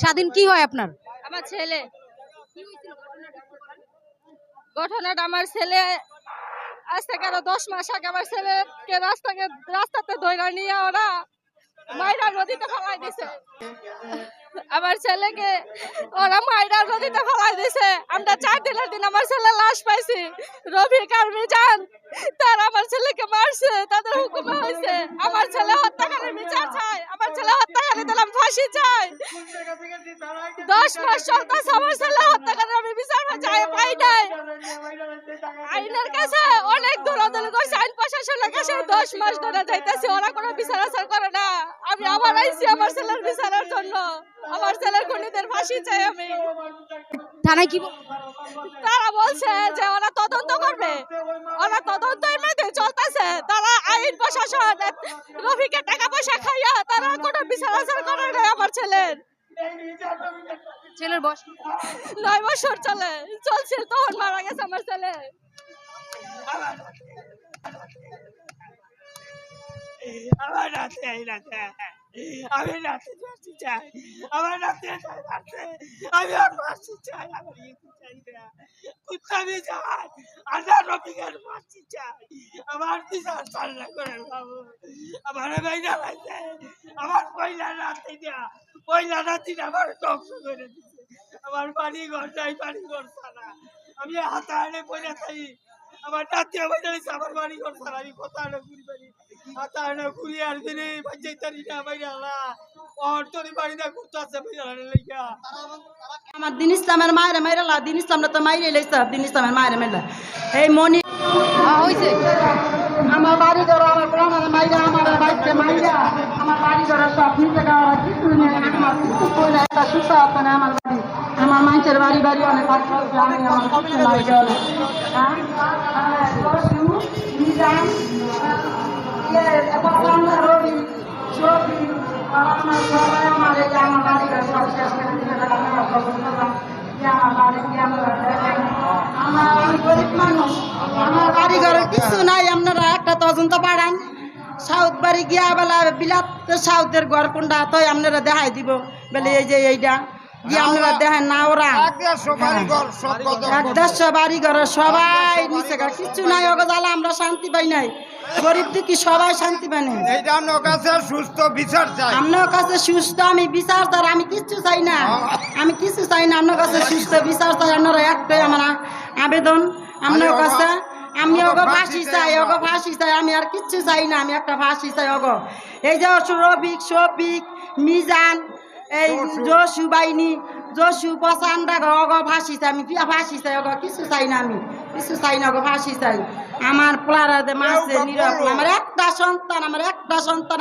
স্বাধীন কি হয় আপনার? আমার ছেলে। ঘটনাটা আমার ছেলে আজ থেকে আরও দশ মাস আগে আমার ছেলেকে রাস্তাকে রাস্তাতে ধরে নিয়ে ওরা মাইরা নদীতে ফেলাই দিছে। আমার ছেলেকে ওরা মাইরা নদীতে ফেলাই দিছে। আমরা চার দিনের দিন আমার ছেলে লাশ পাইছি। রফিক আর মিজান, তারা আমার ছেলেকে মারছে, তাদের হুকুমে হয়েছে। আমার ছেলে হত্যাকারীর বিচার চাই আমার ছেলে হত্যাকারী দিলাম ফাঁসি চাই। দশ মাস চলতেছে আমার ছেলে হত্যাকারীর আমি বিচার চাই পাই নাই। আইনের কাছে অনেক দৌড়াদৌড়ি করছে আইন প্রশাসনের কাছে দশ মাস ধরে যাইতেছে ওরা কোনো বিচার আচার করে না। আমি আবার আইছি আমার ছেলের বিচারের জন্য। আমার ছেলের খুনিদের ফাঁসি চাই আমি। থানায় কি তারা বলছে রফিকে টাকা পয়সা খাইয়া তারা কোনো বিচার আচার করে না আমার ছেলের। ছেলের বয়স নয় বছর চলে। চলছে তখন মারা গেছে আমার ছেলে। আমি নাতি ফাঁসি চাই। আমার নাতি ফাঁসি আমি আর ফাঁসি চাই, আমার ইয়ে চাই না। কুত্তামি চাই আল্লাহ রবিকের ফাঁসি চাই। আমার বিচার চালনা করে বাবু। আমার বাইনা লাগছে। আমার পয়লা নাতি না পয়লা নাতি আমার ধ্বংস করে দিচ্ছে আমার বাড়ি ঘর নাই বাড়ি ঘর ছাড়া। আমি হাতে হাতাহানে পয়লা থাকি আমার নাতি আমার জানিস আমার বাড়ি ঘর ছাড়া। আমি কোথাও ঘুরি পারি। হাতাহানে ঘুরি আর দিনে বাজাই তারি না বাইরে আলা আমার দিন ইসলামের মায়ের মেরেলা দিন ইসলামটা তো মাইরে লেছে দিন ইসলামের মায়ের মেরেলা এই মনি হয়েছে আমার বাড়ি ঘর আমার প্রাণের মাইরা আমার বাড়িতে মাইরা আমার বাড়ি ঘর সব নিচে গাওয়া কিছু নেই আমার কিছু কইলে একটা সুতা আছে না আমার বাড়ি আমার মানুষের বাড়ি বাড়ি অনেক কষ্ট আমি আমার আমার কিছু নাই একটা তদন্ত বাড়ান সাউথ বাড়ি গিয়া বেলা বিলাত সাউথের ঘর কোনটা তো আপনারা দেখাই দিব। বলে এই যে এইটা আপনারা দেখেন না ওরা এক দেড়শো বাড়ি ঘর সবাই নিচে কিছু নাই জ্বালা আমরা শান্তি পাই নাই। গরিব দুঃখী সবাই শান্তি পাই নাই। কাছে সুস্থ বিচার চাই। আপনার কাছে সুস্থ আমি বিচার চাই আমি কিছু চাই না। আমি কিছু চাই না আপনার কাছে সুস্থ বিচার চাই আপনারা একটাই আমার আবেদন। আপনার কাছে আমি ওগো ফাঁসি চাই ওগো ফাঁসি চাই আমি আর কিচ্ছু চাই না আমি একটা ফাঁসি চাই ওগো এই যে রবিক শফিক মিজান এই জসু বাইনি জসু পচান্দা গো ফাঁসি চাই আমি পিয়া ফাঁসি চাই অগ কিছু চাই না আমি কিছু চাই না গো ফাঁসি চাই। আমার পোলারা মাসে নিরপ আমার একটা সন্তান আমার একটা সন্তান